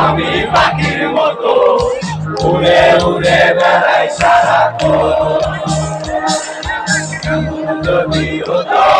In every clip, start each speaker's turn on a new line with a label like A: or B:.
A: আমি পাখির মতো উড়ে উড়ে বেড়াই সারা যদি হতো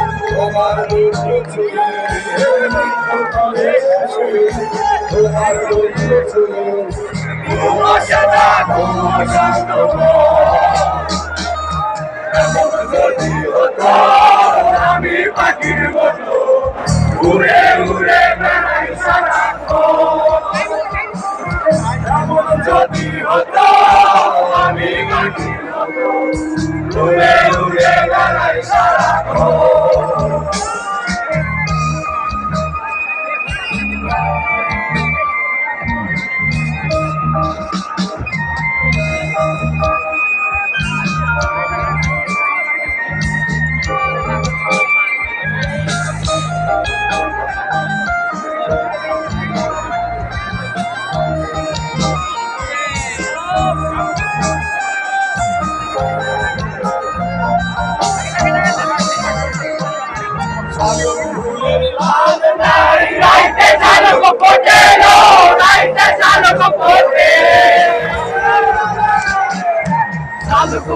A: উড়ে উড়ে বেড়াই সারা
B: সকালে শুয়ে তোমার দুঃখ ছুঁয়ে সকালে শুয়ে তোমার দুঃখ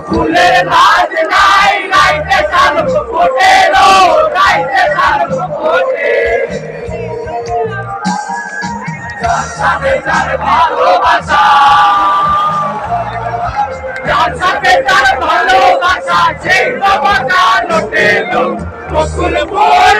A: ফুলের নাচ নাই রাইতে চালক পোটেলো রাইতে চালক পোটে যার সাথে ভালোবাসা যার সাথে ভালোবাসা সেই বাবাটা লোটেলো বকুল ফুল